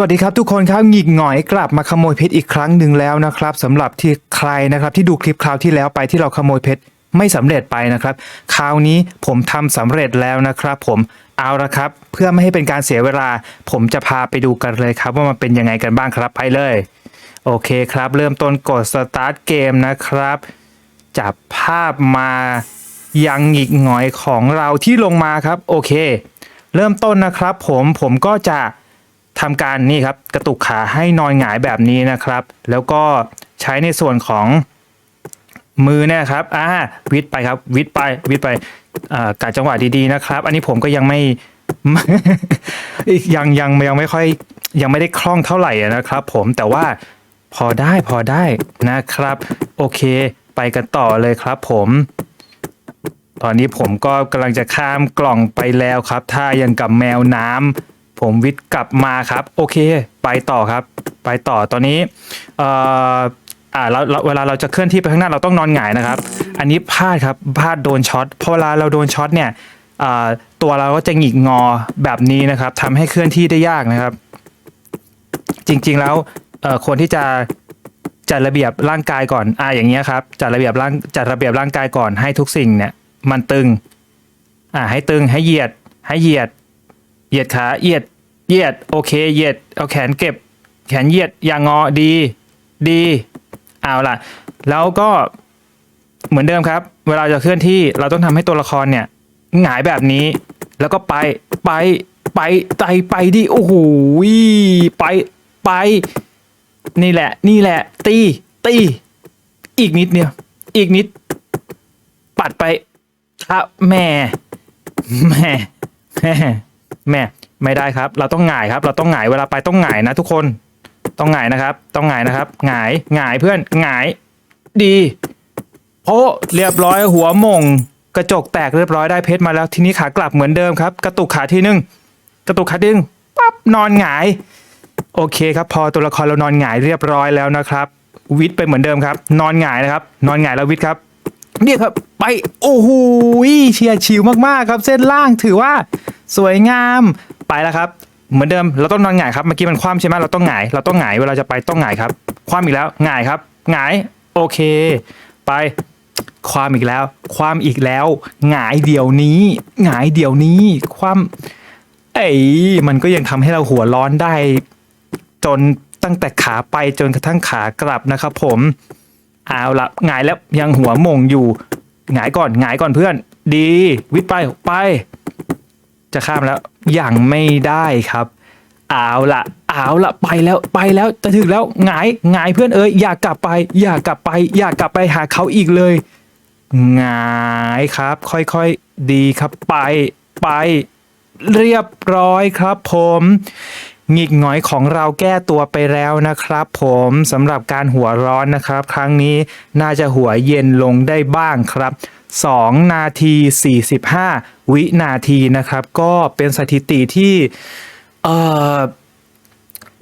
วัสดีครับทุกคนครับหงิกหงอยกลับมาขโมยเพชรอีกครั้งหนึ่งแล้วนะครับสำหรับที่ใครนะครับที่ดูคลิปคราวที่แล้วไปที่เราขโมยเพชรไม่สำเร็จไปนะครับ คราวนี้ผมทำสำเร็จแล้วนะครับ ผมเอาละครับ เพื่อไม่ให้เป็นการเสียเวลา ผมจะพาไปดูกันเลยครับ ว่ามันเป็นยังไงกันบ้างครับไปเลย โอเคครับ เริ่มต้นกดสตาร์ทเกมนะครับ จับภาพมายังหงิกหงอยของเราที่ลงมาครับ โอเค เริ่มต้นนะครับ ผมผมก็จะ ทำการนี่ครับกระตุกขาให้นอนหงายแบบนี้นะครับ แล้วก็ใช้ในส่วนของมือเนี่ยครับอ่าวิดไปครับ วิดไปวิดไปอ่ากะจังหวะดีๆนะครับ อันนี้ผมก็ยังไม่ยังยังยังไม่ค่อยยังไม่ได้คล่องเท่าไหร่นะครับ ผมแต่ว่าพอได้พอได้นะครับ โอเค ไปกันต่อเลยครับ ผม ตอนนี้ผมก็กำลังจะข้ามกล่องไปแล้วครับ ถ้ายังกับแมวน้ำ ผมวิทย์กลับมาครับ โอเค ไปต่อครับ ไปต่อตอนนี้เอ่ออ่าเราเวลาเราจะเคลื่อนที่ไปข้างหน้าเราต้องนอนหงายนะครับ อันนี้พลาดครับพลาดโดนช็อตพอเวลาเราโดนช็อตเนี่ยตัวเราก็จะหงิกงอแบบนี้นะครับทำให้เคลื่อนที่ได้ยากนะครับ จริงๆแล้วควรที่จะจัดระเบียบร่างกายก่อนอ่าอย่างเงี้ยครับจัดระเบียบร่างจัดระเบียบร่างกายก่อนให้ทุกสิ่งเนี่ยมันตึงอ่าให้ตึงให้เหยียดให้เหยียด เหยียดขาเหยียด เหยียดโอเคเหยียดเอาแขนเก็บ แขนเหยียดอย่างงอดีดีเอาล่ะ แล้วก็เหมือนเดิมครับ เวลาจะเคลื่อนที่เราต้องทำให้ตัวละครเนี่ยหงายแบบนี้ แล้วก็ไปไปไปไปไปดิโอ้โหไปไปนี่แหละ นี่แหละ ตีตีอีกนิดเนี่ยอีกนิด ปัดไปครับแม่แม่แม่แม่ ไม่ได้ครับ เราต้องหงายครับ เราต้องหงายเวลาไปต้องหงายนะทุกคน ต้องหงายนะครับ ต้องหงายนะครับหงายหงายเพื่อนหงาย ดีโอ้เรียบร้อยหัวมง กระจกแตกเรียบร้อยได้เพชรมาแล้วทีนี้ขากลับเหมือนเดิมครับ กระตุกขาทีนึงกระตุกขาทีนึงปั๊บนอนหงาย โอเคครับ พอตัวละครเรานอนหงายเรียบร้อยแล้วนะครับ วิทย์ไปเหมือนเดิมครับ นอนหงายนะครับ นอนหงายแล้ววิทย์ครับเนี่ยครับไปโอ้โหเชียร์ชิวมากๆครับ เส้นล่างถือว่าสวยงาม ไปแล้วครับ เหมือนเดิมเราต้องนอนหงายครับเมื่อกี้มันคว่ำใช่ไหมเราต้องหงายเราต้องหงายเวลาจะไปต้องหงายครับ คว่ำอีกแล้วหงายครับหงายโอเค ไปความอีกแล้ว ความอีกแล้วหงายเดี๋ยวนี้หงายเดี๋ยวนี้ ความเอ้ยมันก็ยังทำให้เราหัวร้อนได้ จนตั้งแต่ขาไปจนกระทั่งขากลับนะครับ ผมเอาละหงายแล้วยังหัวมงอยู่หงายก่อนหงายก่อนเพื่อน ดี วิทย์ไปไป จะข้ามแล้วยังไม่ได้ครับเอาละเอาละไปแล้วไปแล้วจะถึงแล้วหงายหงายเพื่อนเอ้ยอย่ากลับไป อย่ากลับไป อย่ากลับไปหาเขาอีกเลยหงายครับ ค่อยๆดีครับไปไปเรียบร้อยครับผม หงิกหงอยของเราแก้ตัวไปแล้วนะครับ ผมสำหรับการหัวร้อนนะครับ ครั้งนี้น่าจะหัวเย็นลงได้บ้างครับ2 นาที 45 วินาทีนะครับ ก็เป็นสถิติที่เอ่อ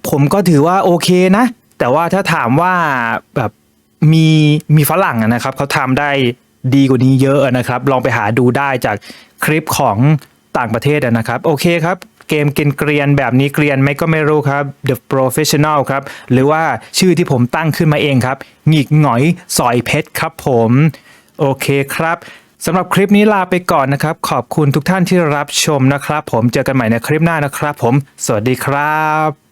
ผมก็ถือว่าโอเคนะ แต่ว่าถ้าถามว่าแบบมีมีฝรั่งนะครับเขาทำได้ดีกว่านี้เยอะนะครับ ลองไปหาดูได้จากคลิปของต่างประเทศนะครับ โอเคครับ เกมกินเกรียนแบบนี้เกรียนไหมก็ไม่รู้ครับ The Professional ครับ หรือว่าชื่อที่ผมตั้งขึ้นมาเองครับหงิกหงอยสอยเพชรครับผม โอเคครับสำหรับคลิปนี้ลาไปก่อนนะครับ ขอบคุณทุกท่านที่รับชมนะครับ ผมเจอกันใหม่ในคลิปหน้านะครับ ผม สวัสดีครับ